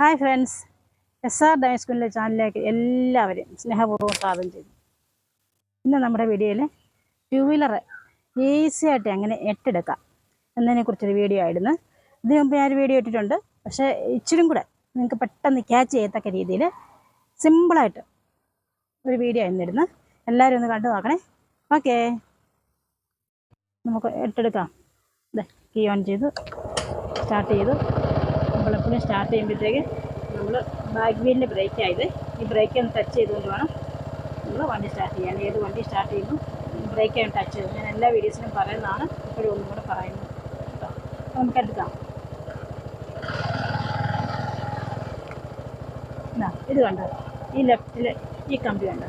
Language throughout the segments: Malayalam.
ഹായ് ഫ്രണ്ട്സ് എസ് ആർ ഡൈ സ്കൂളിലെ ചാനലിലേക്ക് എല്ലാവരെയും സ്നേഹപൂർവം സ്വാഗതം ചെയ്തു ഇന്ന് നമ്മുടെ വീഡിയോയിൽ ടു വീലർ ഈസി ആയിട്ട് എങ്ങനെ എട്ടെടുക്കാം എന്നതിനെക്കുറിച്ചൊരു വീഡിയോ ആയിരുന്നു. ഇതിനു മുമ്പ് ഞാനൊരു വീഡിയോ ഇട്ടിട്ടുണ്ട്. പക്ഷേ ഇച്ചിരും കൂടെ നിങ്ങൾക്ക് പെട്ടെന്ന് ക്യാച്ച് ചെയ്യത്തക്ക രീതിയിൽ സിമ്പിളായിട്ട് ഒരു വീഡിയോ ആയിരുന്നു എല്ലാവരും ഒന്ന് കണ്ടു നോക്കണേ. ഓക്കേ നമുക്ക് എട്ടെടുക്കാം. ഇതേ കീ ഓൺ ചെയ്ത് സ്റ്റാർട്ട് ചെയ്തു. നമ്മളെപ്പോഴും സ്റ്റാർട്ട് ചെയ്യുമ്പോഴത്തേക്ക് നമ്മൾ ബാക്ക് വീലിന്റെ ബ്രേക്കായത് ഈ ബ്രേക്ക് ഒന്ന് ടച്ച് ചെയ്തുകൊണ്ട് വേണം നമ്മൾ വണ്ടി സ്റ്റാർട്ട് ചെയ്യാൻ. ഏത് വണ്ടി സ്റ്റാർട്ട് ചെയ്യുന്നു ബ്രേക്ക് ആയി ടച്ച് ചെയ്തു ഞാൻ എല്ലാ വീഡിയോസിനും പറയുന്നതാണ് ഇപ്പോഴും ഒന്നും കൂടെ പറയുന്നത് കേട്ടോ. നമുക്ക് എടുക്കാം ഇത് കണ്ടോ? ഈ ലെഫ്റ്റിൽ ഈ കമ്പി കണ്ടോ?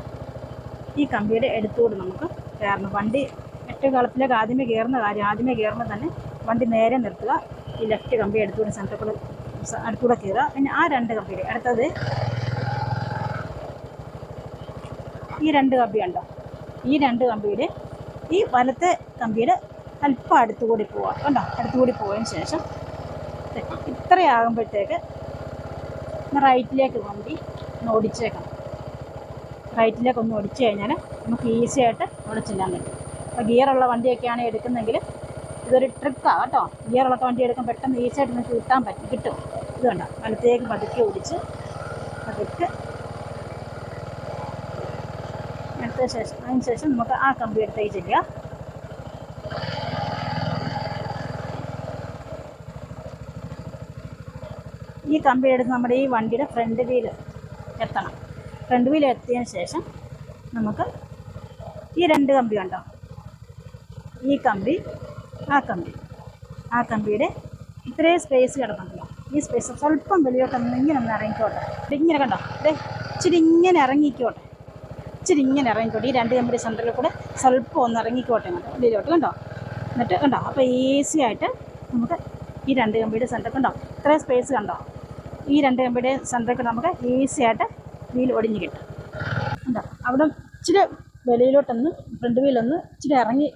ഈ കമ്പിയുടെ എടുത്തുകൊണ്ട് നമുക്ക് കയറണം. വണ്ടി എട്ട് കളത്തിലേക്ക് ആദ്യമേ കയറുന്ന കാര്യം ആദ്യമേ കയറുമ്പോൾ തന്നെ വണ്ടി നേരെ നിർത്തുക. ഈ ലെഫ്റ്റ് കമ്പി എടുത്തുകൊണ്ട് സെന്റർ കൂടെ സ- അടുത്തൂടെ കയറുക പിന്നെ ആ രണ്ട് കമ്പിയുടെ അടുത്തത് ഈ രണ്ട് കമ്പി ഉണ്ടോ ഈ രണ്ട് കമ്പിയുടെ ഈ വലത്തെ കമ്പിയുടെ അല്പം അടുത്തുകൂടി പോവാം. കണ്ടോ? അടുത്തുകൂടി പോയതിന് ശേഷം ഇത്രയാകുമ്പോഴത്തേക്ക് റൈറ്റിലേക്ക് വണ്ടി ഒന്ന് ഓടിച്ചേക്കണം. റൈറ്റിലേക്ക് ഒന്ന് ഓടിച്ചു കഴിഞ്ഞാൽ നമുക്ക് ഈസി ആയിട്ട് അവിടെ ചെല്ലാൻ പറ്റും. അപ്പോൾ ഗിയറുള്ള വണ്ടിയൊക്കെയാണ് എടുക്കുന്നതെങ്കിൽ ഇതൊരു ട്രിക്കാണ് കേട്ടോ. ഗിയറുള്ള വണ്ടി എടുക്കാൻ പെട്ടെന്ന് ഈസി ആയിട്ട് നിങ്ങൾക്ക് കിട്ടാൻ പറ്റും കിട്ടും. ഇത് കണ്ടോ. വലത്തേക്ക് പതുക്കെ ഓടിച്ച് പതുക്കെ. എടുത്ത ശേഷം അതിന് ശേഷം നമുക്ക് ആ കമ്പി എടുത്തേക്ക് ചെയ്യാം ഈ കമ്പി എടുത്ത് നമ്മുടെ ഈ വണ്ടിയുടെ ഫ്രണ്ട് വീൽ എത്തണം. ഫ്രണ്ട് വീൽ എത്തിയതിന് ശേഷം നമുക്ക് ഈ രണ്ട് കമ്പി ഉണ്ടോ ഈ കമ്പി ആ കമ്പി. ആ കമ്പിയുടെ ഇത്രയും സ്പേസ് കിടക്കുന്നുണ്ടല്ലോ ഈ സ്പേസ് സ്വല്പം വെളിയോട്ടൊന്ന് ഇങ്ങനെ ഒന്ന് ഇറങ്ങിക്കോട്ടെ. ഇങ്ങനെ കണ്ടോ? അതെ ഇച്ചിരി ഇങ്ങനെ ഇറങ്ങിക്കോട്ടെ. ഇച്ചിരി ഇങ്ങനെ ഇറങ്ങിക്കോട്ടെ. ഈ രണ്ട് കമ്പനി സെന്ററിൽ കൂടെ സ്വല്പം ഒന്ന് ഇറങ്ങിക്കോട്ടെ കണ്ടോ വെളിയിലോട്ട് കണ്ടോ? എന്നിട്ട് കണ്ടോ? അപ്പോൾ ഈസി ആയിട്ട് നമുക്ക് ഈ രണ്ട് കമ്പിയുടെ സെന്റർ കണ്ടോ? ഇത്രയും സ്പേസ് കണ്ടോ? ഈ രണ്ട് കമ്പിയുടെ സെന്ററിൽ കൂടെ നമുക്ക് ഈസി ആയിട്ട് വീൽ ഒടിഞ്ഞ് കിട്ടും. കണ്ടോ? അവിടെ ഇച്ചിരി വെളിയിലോട്ടൊന്ന് ഫ്രണ്ട് വീലൊന്ന് ഇച്ചിരി ഇറങ്ങി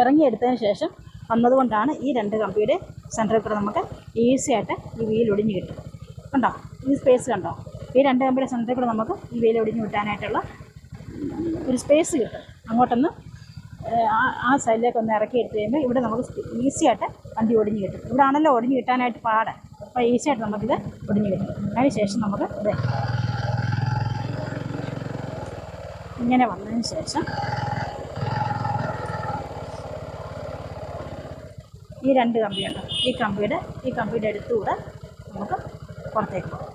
ഇറങ്ങിയെടുത്തതിന് ശേഷം വന്നതുകൊണ്ടാണ് ഈ രണ്ട് കമ്പിയുടെ സെന്ററിൽ കൂടെ നമുക്ക് ഈസി ആയിട്ട് ഈ വീൽ ഒടിഞ്ഞ് കിട്ടും കണ്ടോ? ഈ സ്പേസ് കണ്ടോ? ഈ രണ്ട് കമ്പിയുടെ സെന്ററിൽ കൂടെ നമുക്ക് ഈ വീൽ ഒടിഞ്ഞ് കിട്ടാനായിട്ടുള്ള ഒരു സ്പേസ് കിട്ടും. അങ്ങോട്ടൊന്ന് ആ സൈഡിലേക്ക് ഒന്ന് ഇറക്കി ഇട്ട് കഴിയുമ്പോൾ ഇവിടെ നമുക്ക് ഈസി ആയിട്ട് വണ്ടി ഒടിഞ്ഞ് കിട്ടും. ഇവിടെ ആണല്ലോ ഒടിഞ്ഞ് കിട്ടാനായിട്ട് പാട്. അപ്പോൾ ഈസി ആയിട്ട് നമുക്കിത് ഒടിഞ്ഞ് കിട്ടും. അതിന് ശേഷം നമുക്ക് ഇത് ഇങ്ങനെ വന്നതിന് ശേഷം ഈ രണ്ട് കമ്പിയുണ്ട് ഈ കമ്പിയുടെ ഈ കമ്പിയുടെ അടുത്തുകൂടെ നമുക്ക് പുറത്തേക്ക് പോകാം.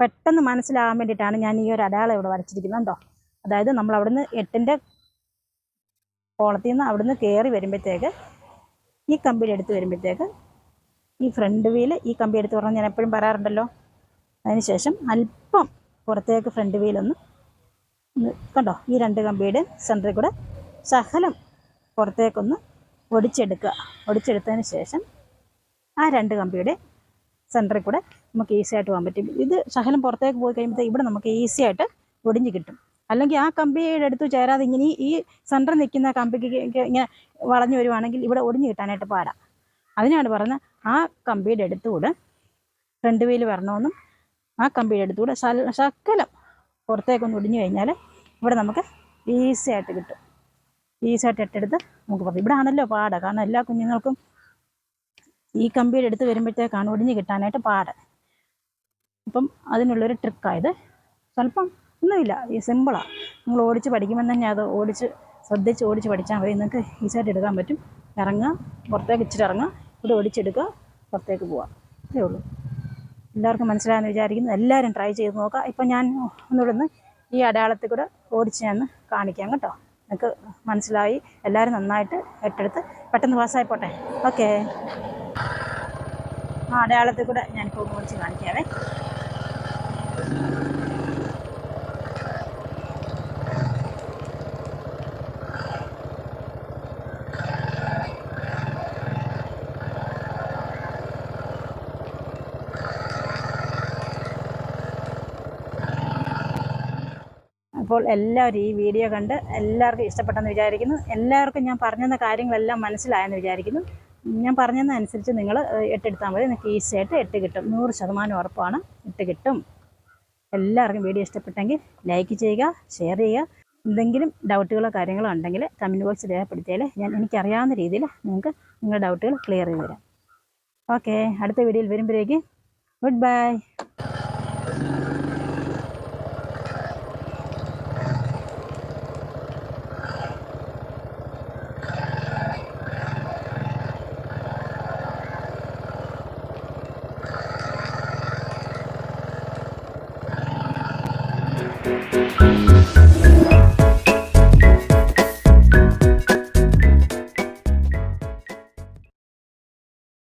പെട്ടെന്ന് മനസ്സിലാകാൻ വേണ്ടിയിട്ടാണ് ഞാൻ ഈ ഒരു അടയാളം ഇവിടെ വരച്ചിരിക്കുന്നത് കേട്ടോ അതായത് നമ്മൾ അവിടുന്ന് എട്ടിന്റെ കോളത്തിൽ നിന്ന് അവിടുന്ന് കയറി വരുമ്പോഴത്തേക്ക് ഈ കമ്പിയുടെ അടുത്ത് വരുമ്പോഴത്തേക്ക് ഈ ഫ്രണ്ട് വീൽ ഈ കമ്പി എടുത്ത് പറഞ്ഞാൽ ഞാൻ എപ്പോഴും പറയാറുണ്ടല്ലോ. അതിനുശേഷം അല്പം പുറത്തേക്ക് ഫ്രണ്ട് വീലൊന്ന് കണ്ടോ? ഈ രണ്ട് കമ്പിയുടെ സെന്ററിൽ കൂടെ ശകലം പുറത്തേക്കൊന്ന് ഒടിച്ചെടുക്കുക. ഒടിച്ചെടുത്തതിന് ശേഷം ആ രണ്ട് കമ്പിയുടെ സെന്ററിൽ കൂടെ നമുക്ക് ഈസി ആയിട്ട് പോകാൻ പറ്റും. ഇത് സഹലം പുറത്തേക്ക് പോയി കഴിയുമ്പോഴത്തേക്ക് ഇവിടെ നമുക്ക് ഈസി ആയിട്ട് ഒടിഞ്ഞ് കിട്ടും. അല്ലെങ്കിൽ ആ കമ്പിയുടെ അടുത്ത് ചേരാതെ ഇങ്ങനെ ഈ- സെന്ററിൽ നിൽക്കുന്ന കമ്പിക്ക് ഇങ്ങനെ വളഞ്ഞു വരുവാണെങ്കിൽ ഇവിടെ ഒടിഞ്ഞു കിട്ടാനായിട്ട് പാടാം. അതിനാണ് പറയുന്നത് ആ കമ്പിയുടെ അടുത്തുകൂടെ ഫ്രണ്ട് വീൽ വരണമെന്നും ആ കമ്പിയുടെ അടുത്തുകൂടെ സകലം ശകലം പുറത്തേക്കൊന്ന് ഒടിഞ്ഞു കഴിഞ്ഞാൽ ഇവിടെ നമുക്ക് ഈസി ആയിട്ട് കിട്ടും. ഈസി ആയിട്ട് ഇട്ടെടുത്ത് നമുക്ക് പറയാം ഇവിടെ ആണല്ലോ പാട്. കാരണം എല്ലാ കുഞ്ഞുങ്ങൾക്കും ഈ കമ്പിയുടെ അടുത്ത് വരുമ്പോഴത്തേക്കാണ് ഒടിഞ്ഞ് കിട്ടാനായിട്ട് പാട്. അപ്പം അതിനുള്ളൊരു ട്രിക്കായത് സ്വല്പം ഒന്നുമില്ല. ഈ സിമ്പിളാണ് നിങ്ങൾ ഓടിച്ച് പഠിക്കുമ്പോൾ തന്നെ അത് ഓടിച്ച് ശ്രദ്ധിച്ച് ഓടിച്ച് പഠിച്ചാൽ മതി. നിങ്ങൾക്ക് ഈസിയായിട്ട് എടുക്കാൻ പറ്റും. ഇറങ്ങുക പുറത്തേക്ക് ഇച്ചിരി ഇറങ്ങുക ഇവിടെ ഓടിച്ചെടുക്കുക പുറത്തേക്ക് പോവുക. ഇത്രേ ഉള്ളൂ. എല്ലാവർക്കും മനസ്സിലായെന്ന് വിചാരിക്കുന്നു. എല്ലാവരും ട്രൈ ചെയ്ത് നോക്കുക. ഇപ്പം ഞാൻ ഒന്നുകൂടെ ഒന്ന് ഈ അടയാളത്തിൽ കൂടെ ഓടിച്ച് ഞാൻ കാണിക്കാം കേട്ടോ. നിങ്ങൾക്ക് മനസ്സിലായി. എല്ലാവരും നന്നായിട്ട് ഏറ്റെടുത്ത് പെട്ടെന്ന് പാസ്സായി പോട്ടെ ഓക്കേ ആ അടയാളത്തിൽ കൂടെ ഞാനിപ്പോൾ ഓടിച്ച് കാണിക്കാവേ. അപ്പോൾ എല്ലാവരും ഈ വീഡിയോ കണ്ട് എല്ലാവർക്കും ഇഷ്ടപ്പെട്ടെന്ന് വിചാരിക്കുന്നു. എല്ലാവർക്കും ഞാൻ പറഞ്ഞെന്ന കാര്യങ്ങളെല്ലാം മനസ്സിലായെന്ന് വിചാരിക്കുന്നു. ഞാൻ പറഞ്ഞതനുസരിച്ച് നിങ്ങൾ എട്ടെടുത്താൽ മതി. നിങ്ങൾക്ക് ഈസി ആയിട്ട് എട്ട് കിട്ടും. നൂറ് ശതമാനം ഉറപ്പാണ് എട്ട് കിട്ടും. എല്ലാവർക്കും വീഡിയോ ഇഷ്ടപ്പെട്ടെങ്കിൽ ലൈക്ക് ചെയ്യുക ഷെയർ ചെയ്യുക. എന്തെങ്കിലും ഡൗട്ടുകളോ കാര്യങ്ങളോ ഉണ്ടെങ്കിൽ കമന്റ് ബോക്സിൽ രേഖപ്പെടുത്തിയാൽ ഞാൻ എനിക്കറിയാവുന്ന രീതിയിൽ നിങ്ങൾക്ക് നിങ്ങളുടെ ഡൗട്ടുകൾ ക്ലിയർ ചെയ്ത് തരാം. ഓക്കെ അടുത്ത വീഡിയോയിൽ വരുമ്പോഴേക്ക് ഗുഡ് ബൈ.